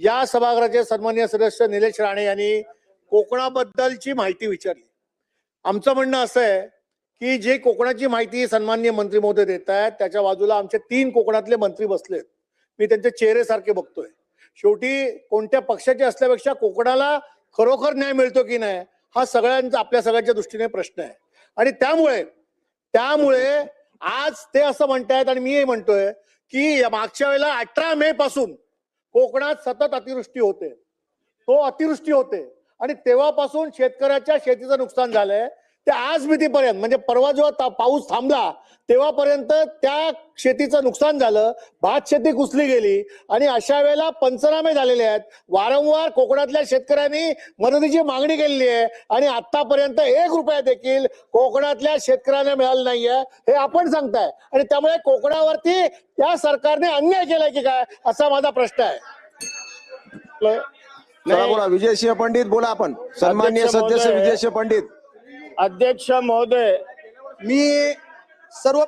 या सभागृहाचे सन्मान्य सदस्य निलेश राणे यांनी कोकणाबद्दलची माहिती विचारली. आमचं म्हणणं असं आहे की जे कोकणाची माहिती सन्मान्य मंत्री महोदय देत आहेत त्याच्या बाजूला आमचे तीन कोकणातले मंत्री बसलेत मी त्यांचे चेहरे सारखे बघतोय. शेवटी कोणत्या पक्षाचे असल्यापेक्षा कोकणाला खरोखर न्याय मिळतो की नाही हा सगळ्यांचा आपल्या सगळ्यांच्या दृष्टीने प्रश्न आहे. आणि त्यामुळे त्यामुळे आज ते असं म्हणतायत आणि मी हे म्हणतोय की मागच्या वेळेला अठरा मे पासून कोकणात सतत अतिवृष्टी होते. तो अतिवृष्टी होते. आणि तेव्हापासून शेतकऱ्याच्या शेतीचं नुकसान झालंय. ते आज मितीपर्यंत म्हणजे परवा जेव्हा पाऊस थांबला तेव्हापर्यंत त्या शेतीचं नुकसान झालं भात शेती कुसली गेली आणि अशा वेळेला पंचनामे झालेले आहेत. वारंवार कोकणातल्या शेतकऱ्यांनी मदतीची मागणी केलेली आहे आणि आतापर्यंत एक रुपया देखील कोकणातल्या शेतकऱ्यांना मिळाला नाहीये हे आपण सांगताय. आणि त्यामुळे कोकणावरती त्या सरकारने अन्याय केलाय की काय असा माझा प्रश्न आहे. बोला विजयसिंह पंडित बोला आपण. सन्मान्य सदस्य. विजयसिंह पंडित. अध्यक्ष महोदय. मी सर्व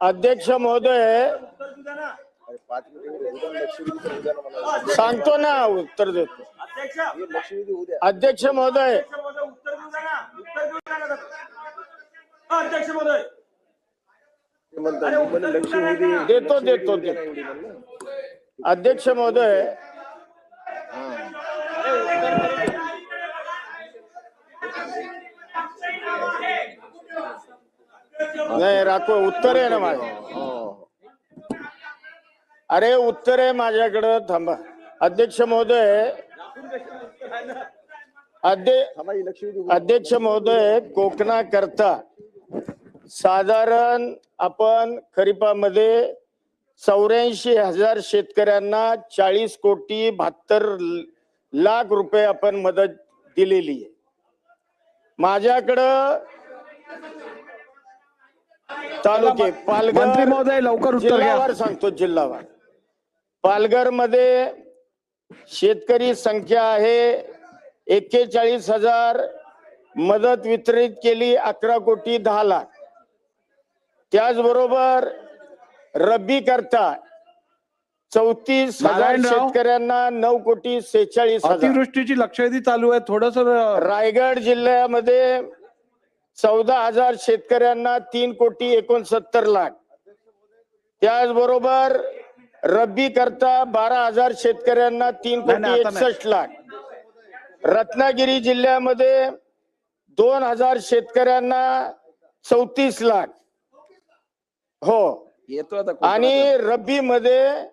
अध्यक्ष महोदय. सांगतो ना उत्तर देतो. अध्यक्ष महोदय. अध्यक्ष महोदय देतो देतो देतो. अध्यक्ष महोदय. नाही राखो उत्तर आहे ना माझं. अरे उत्तर आहे माझ्याकडं थांबा. अध्यक्ष महोदय अध्यक्ष महोदय महोदय कोकणाकरता साधारण आपण खरीपामध्ये चौऱ्याऐंशी हजार शेतकऱ्यांना चाळीस कोटी बहात्तर लाख रुपये आपण मदत दिलेली आहे. माझ्याकडं तालुके मंत्री पालघर महोदय लवकर उत्तर जिल्हावार सांगतो जिल्हावार. पालघरमध्ये शेतकरी संख्या आहे एक्केचाळीस हजार. मदत वितरित केली अकरा कोटी दहा लाख. त्याचबरोबर रब्बी करता चौतीस हजार नारायणराव. शेतकऱ्यांना नऊ कोटी सेहेचाळीस हजार. अतिवृष्टीची लक्षवेधी चालू आहे थोडस रायगड जिल्ह्यामध्ये चौदा हजार शेतकऱ्यांना तीन कोटी एकोणसत्तर लाख. त्याचबरोबर रब्बी करता बारा हजार शेतकऱ्यांना तीन कोटी. एकसष्ट लाख. रत्नागिरी जिल्ह्यामध्ये दोन हजार शेतकऱ्यांना चौतीस लाख. हो. येतो. आणि रब्बी मध्ये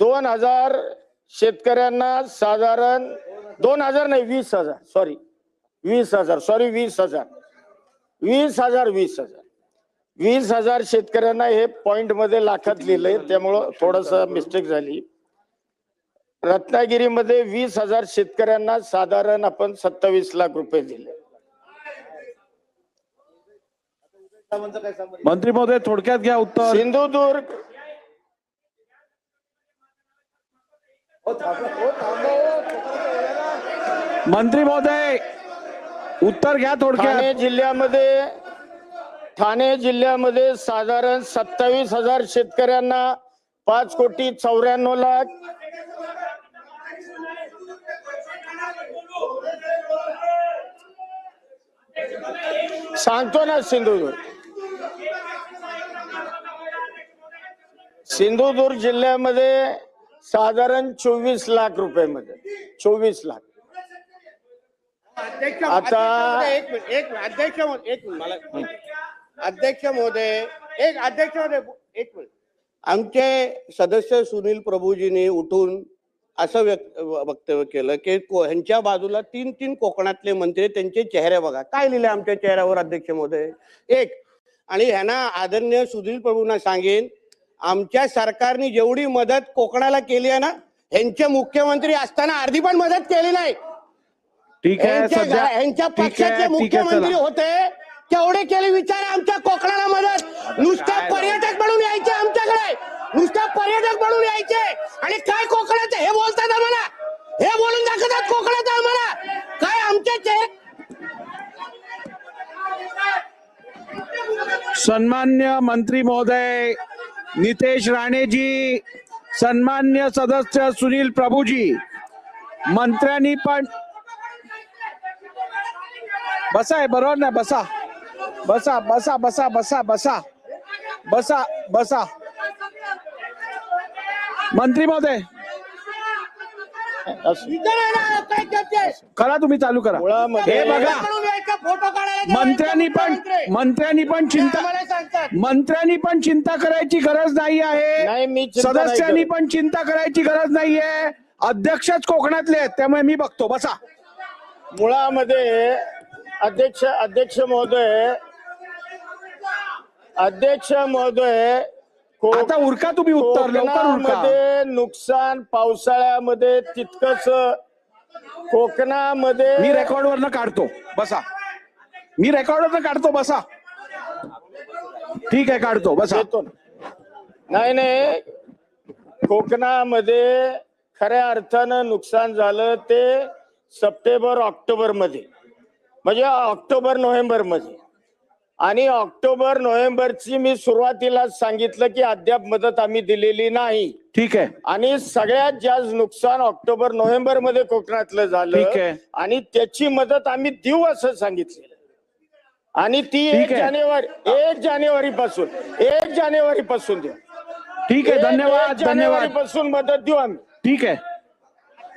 दोन हजार शेतकऱ्यांना साधारण दोन हजार नाही वीस हजार. सॉरी वीस हजार. सॉरी वीस हजार. वीस हजार वीस हजार. वीस हजार शेतकऱ्यांना हे पॉइंटमध्ये लाखात लिहिलंय. त्यामुळं थोडस मिस्टेक झाली. रत्नागिरीमध्ये वीस हजार शेतकऱ्यांना साधारण आपण सत्तावीस लाख रुपये दिले. मंत्री महोदय थोडक्यात घ्या उत्तर. सिंधुदुर्ग. मंत्री महोदय! उत्तर घ्या थोडक्यात. ठाणे जिल्ह्यामध्ये ठाणे जिल्ह्यामध्ये साधारण सत्तावीस हजार शेतकऱ्यांना पाच कोटी चौऱ्याण्णव लाख सांगतो ना सिंधुदुर्ग. सिंधुदुर्ग जिल्ह्यामध्ये साधारण चोवीस लाख रुपये मध्ये चोवीस लाख. अध्यक्ष आता- एक मिनिट एक मिनिट अध्यक्ष महोदय एक मिनिट. मला अध्यक्ष महोदय एक अध्यक्ष महोदय एक मिनिट. आमचे सदस्य सुनील प्रभूजींनी उठून असं व्यक्त वक्तव्य केलं की को- ह्यांच्या बाजूला तीन तीन कोकणातले मंत्री त्यांचे चेहरे बघा. काय लिहिले आमच्या चेहऱ्यावर अध्यक्ष महोदय एक. आणि ह्यांना आदरणीय सुनील प्रभूंना सांगेन आमच्या सरकारने जेवढी मदत कोकणाला केली आहे ना ह्यांचे मुख्यमंत्री असताना अर्धी पण मदत केली नाही. ठीक आहे यांच्या सध्या घरा- यांच्या ठीक आहे, पक्षाचे ठीक आहे, मुख्यमंत्री चला. होते तेवढे केले विचार आमच्या कोकणाला मदत. नुसते पर्यटक म्हणून यायचे आमच्याकडे. नुसते पर्यटक म्हणून यायचे. आणि काय कोकणात हे बोलतात आम्हाला? हे बोलून दाखवतात कोकणात आम्हाला? काय आमच्या चेहरे सन्मान्य मंत्री महोदय नितेश राणेजी सन्मान्य सदस्य सुनील प्रभूजी मंत्र्यांनी पण बसा आहे बरोबर नाही बसा। बसा बसा बसा बसा बसा। बसा बसा। मंत्री महोदय। करा तुम्ही चालू करा. हे बघा. मंत्र्यांनी पण मंत्र्यांनी पण चिंता मंत्र्यांनी पण चिंता करायची गरज नाही नाही, आहे नाही सदस्यांनी. पण चिंता करायची गरज नाहीये अध्यक्षच कोकणातले आहेत त्यामुळे मी बघतो. बसा. मुळामध्ये अध्यक्ष अध्यक्ष महोदय अध्यक्ष महोदय आता उरका तुम्ही उत्तर कोकणामध्ये नुकसान पावसाळ्यामध्ये तितकंच कोकणामध्ये मी रेकॉर्ड वरनं काढतो. बसा. मी रेकॉर्ड वरनं काढतो बसा. ठीक आहे काढतो बसा. नाही नाही. कोकणामध्ये खऱ्या अर्थानं नुकसान झालं ते सप्टेंबर ऑक्टोबरमध्ये म्हणजे ऑक्टोबर नोव्हेंबरमध्ये. आणि ऑक्टोबर नोव्हेंबरची मी सुरुवातीला सांगितलं की अद्याप मदत आम्ही दिलेली नाही. ठीक आहे. आणि सगळ्यात जास्त नुकसान ऑक्टोबर नोव्हेंबरमध्ये कोकणातलं ठीक आहे. झालं आणि त्याची मदत आम्ही देऊ असं सांगितलं. आणि ती एक. जानेवारी एक जानेवारी पासून एक जानेवारी पासून देऊ. ठीक आहे. धन्यवाद जानेवारी धन्यवाद. पासून मदत देऊ आम्ही. ठीक आहे.